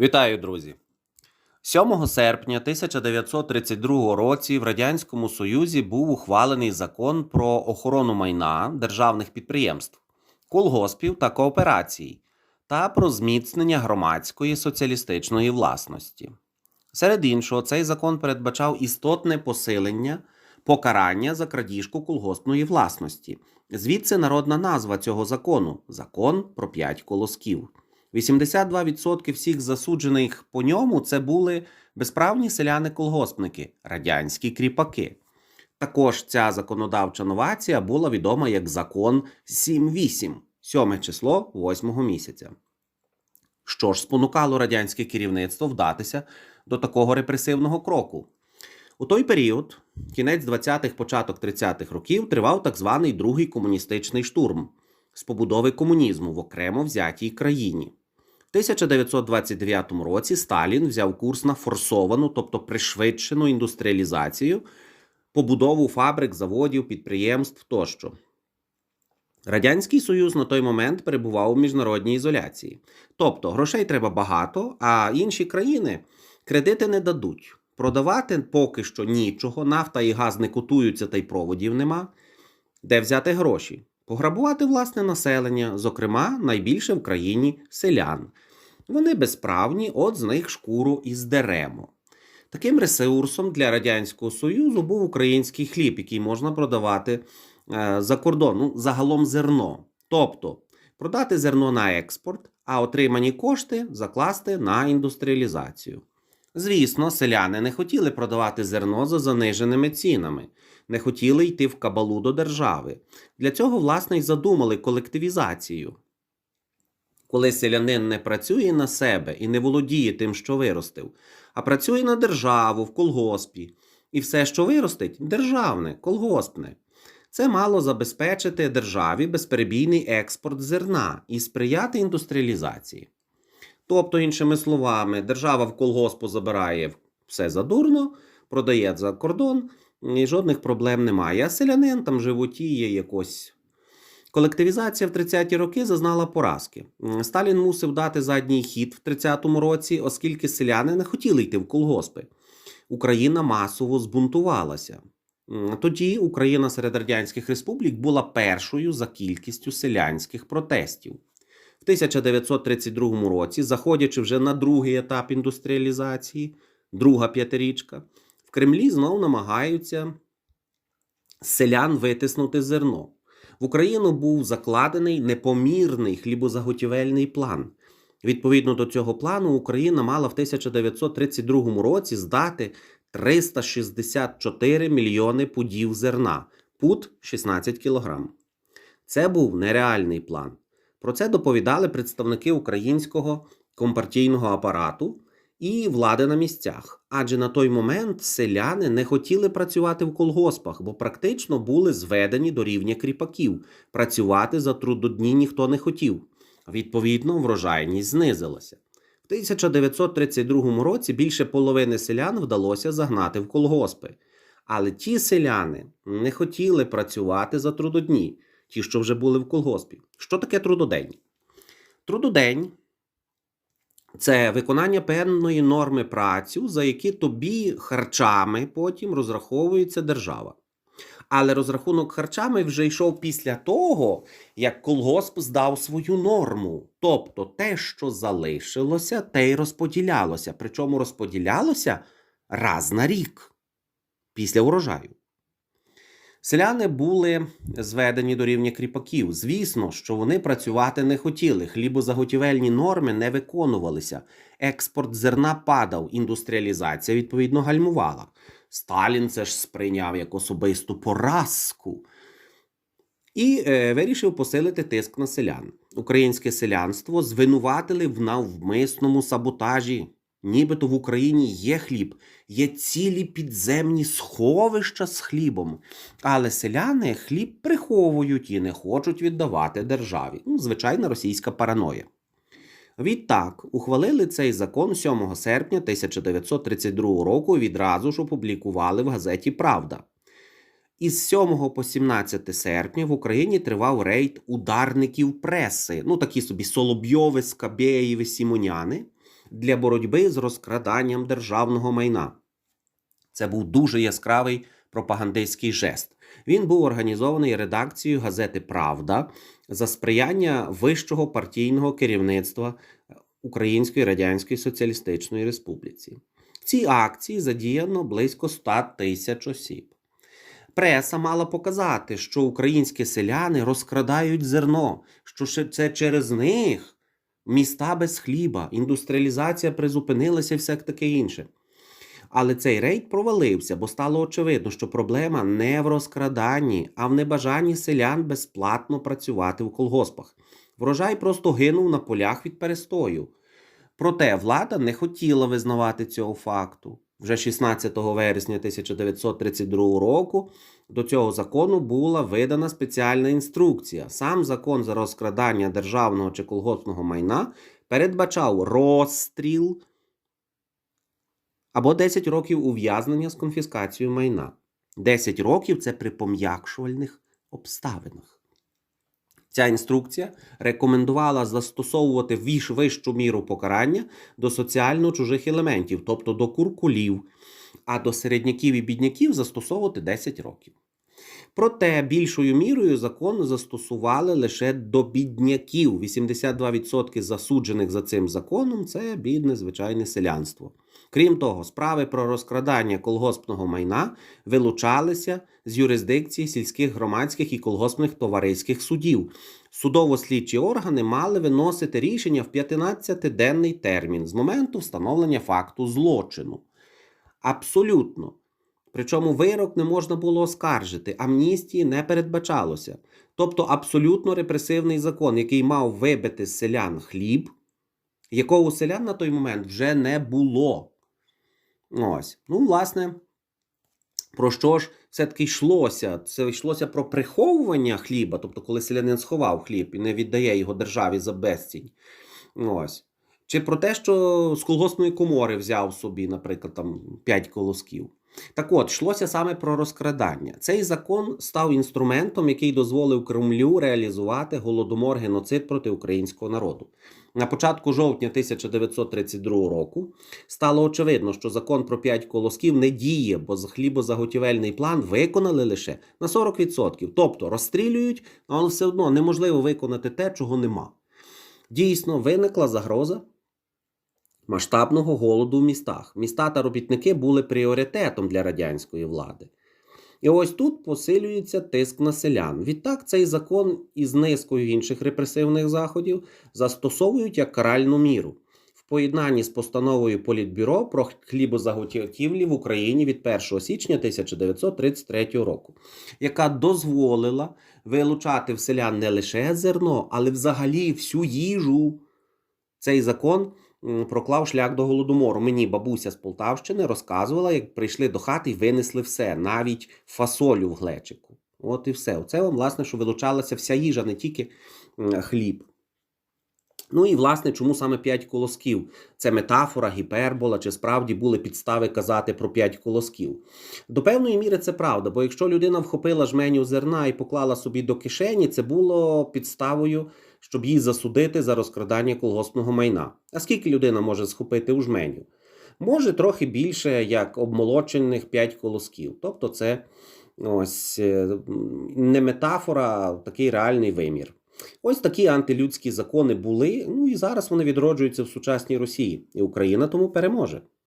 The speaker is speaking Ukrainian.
Вітаю, друзі! 7 серпня 1932 році в Радянському Союзі був ухвалений закон про охорону майна державних підприємств, колгоспів та кооперацій та про зміцнення громадської соціалістичної власності. Серед іншого, цей закон передбачав істотне посилення покарання за крадіжку колгоспної власності. Звідси народна назва цього закону закон про п'ять колосків. 82% всіх засуджених по ньому це були безправні селяни-колгоспники, радянські кріпаки. Також ця законодавча новація була відома як закон 7.8, сьоме число 8 місяця. Що ж спонукало радянське керівництво вдатися до такого репресивного кроку? У той період, кінець 20-х, початок 30-х років, тривав так званий другий комуністичний штурм з побудови комунізму в окремо взятій країні. В 1929 році Сталін взяв курс на форсовану, тобто пришвидшену індустріалізацію, побудову фабрик, заводів, підприємств тощо. Радянський Союз на той момент перебував у міжнародній ізоляції. Тобто грошей треба багато, а інші країни кредити не дадуть. Продавати поки що нічого, нафта і газ не котуються, та й проводів нема. Де взяти гроші? Пограбувати власне населення, зокрема, найбільше в країні селян. Вони безправні, от з них шкуру і здеремо. Таким ресурсом для Радянського Союзу був український хліб, який можна продавати е, за кордон, ну, загалом зерно. Тобто продати зерно на експорт, а отримані кошти закласти на індустріалізацію. Звісно, селяни не хотіли продавати зерно за заниженими цінами, не хотіли йти в кабалу до держави. Для цього, власне, й задумали колективізацію. Коли селянин не працює на себе і не володіє тим, що виростив, а працює на державу в колгоспі, і все, що виростить, державне, колгоспне. Це мало забезпечити державі безперебійний експорт зерна і сприяти індустріалізації. Тобто, іншими словами, держава в колгоспу забирає все задурно, продає за кордон, і жодних проблем немає. А селянин там животіє якось. Колективізація в 30-ті роки зазнала поразки. Сталін мусив дати задній хід в 30-му році, оскільки селяни не хотіли йти в колгоспи. Україна масово збунтувалася. Тоді Україна серед радянських республік була першою за кількістю селянських протестів. В 1932 році, заходячи вже на другий етап індустріалізації, друга п'ятирічка, в Кремлі знов намагаються селян витиснути зерно. В Україну був закладений непомірний хлібозаготівельний план. Відповідно до цього плану, Україна мала в 1932 році здати 364 мільйони пудів зерна, пуд 16 кілограм. Це був нереальний план. Про це доповідали представники українського компартійного апарату і влади на місцях. Адже на той момент селяни не хотіли працювати в колгоспах, бо практично були зведені до рівня кріпаків. Працювати за трудодні ніхто не хотів. Відповідно, врожайність знизилася. В 1932 році більше половини селян вдалося загнати в колгоспи. Але ті селяни не хотіли працювати за трудодні, ті, що вже були в колгоспі. Що таке трудодень? Трудодень це виконання певної норми працю, за які тобі харчами потім розраховується держава. Але розрахунок харчами вже йшов після того, як колгосп здав свою норму. Тобто те, що залишилося, те й розподілялося. Причому розподілялося раз на рік після урожаю. Селяни були зведені до рівня кріпаків. Звісно, що вони працювати не хотіли. Хлібозаготівельні норми не виконувалися. Експорт зерна падав, індустріалізація відповідно гальмувала. Сталін це ж сприйняв як особисту поразку і е, вирішив посилити тиск на селян. Українське селянство звинуватили в навмисному саботажі. Нібито в Україні є хліб, є цілі підземні сховища з хлібом, але селяни хліб приховують і не хочуть віддавати державі. Ну, звичайна російська параноя. Відтак, ухвалили цей закон 7 серпня 1932 року відразу ж опублікували в газеті Правда. Із 7 по 17 серпня в Україні тривав рейд ударників преси, ну такі собі Солобйови, Скабєєви, Сімоняни. Для боротьби з розкраданням державного майна. Це був дуже яскравий пропагандистський жест. Він був організований редакцією газети Правда за сприяння вищого партійного керівництва Української Радянської Соціалістичної Республіці. В цій акції задіяно близько 100 тисяч осіб. Преса мала показати, що українські селяни розкрадають зерно, що це через них міста без хліба, індустріалізація призупинилася і все таке інше. Але цей рейд провалився, бо стало очевидно, що проблема не в розкраданні, а в небажанні селян безплатно працювати в колгоспах. Врожай просто гинув на полях від перестою. Проте влада не хотіла визнавати цього факту. Вже 16 вересня 1932 року до цього закону була видана спеціальна інструкція. Сам закон за розкрадання державного чи колгоспного майна передбачав розстріл або 10 років ув'язнення з конфіскацією майна. 10 років це при пом'якшувальних обставинах. Ця інструкція рекомендувала застосовувати віш вищу міру покарання до соціально чужих елементів, тобто до куркулів, а до середняків і бідняків застосовувати 10 років. Проте більшою мірою закон застосували лише до бідняків. 82% засуджених за цим законом це бідне звичайне селянство. Крім того, справи про розкрадання колгоспного майна вилучалися з юрисдикції сільських громадських і колгоспних товариських судів. Судово-слідчі органи мали виносити рішення в 15-денний термін з моменту встановлення факту злочину. Абсолютно. Причому вирок не можна було оскаржити, амністії не передбачалося. Тобто абсолютно репресивний закон, який мав вибити з селян хліб, якого селян на той момент вже не було. Ось. Ну, власне, про що ж все-таки йшлося? Це йшлося про приховування хліба, тобто, коли селянин сховав хліб і не віддає його державі за безцінь. Ось. Чи про те, що з колгоспної комори взяв собі, наприклад, там 5 колосків. Так от, йшлося саме про розкрадання. Цей закон став інструментом, який дозволив Кремлю реалізувати голодомор геноцид проти українського народу. На початку жовтня 1932 року стало очевидно, що закон про 5 колосків не діє, бо хлібозаготівельний план виконали лише на 40%. Тобто розстрілюють, але все одно неможливо виконати те, чого нема. Дійсно, виникла загроза масштабного голоду в містах. Міста та робітники були пріоритетом для радянської влади. І ось тут посилюється тиск на селян. Відтак, цей закон із низкою інших репресивних заходів застосовують як каральну міру в поєднанні з постановою Політбюро про хлібозаготівлі в Україні від 1 січня 1933 року, яка дозволила вилучати в селян не лише зерно, але взагалі всю їжу. Цей закон проклав шлях до голодомору. Мені бабуся з Полтавщини розказувала, як прийшли до хати і винесли все, навіть фасолю в глечику. От і все. Оце власне, що вилучалася вся їжа, не тільки хліб. Ну і, власне, чому саме 5 колосків? Це метафора, гіпербола, чи справді були підстави казати про 5 колосків. До певної міри це правда, бо якщо людина вхопила жменю зерна і поклала собі до кишені, це було підставою, щоб її засудити за розкрадання колгоспного майна. А скільки людина може схопити у жменю? Може трохи більше, як обмолочених 5 колосків. Тобто, це ось не метафора, а такий реальний вимір. Ось такі антилюдські закони були. Ну і зараз вони відроджуються в сучасній Росії, і Україна тому переможе.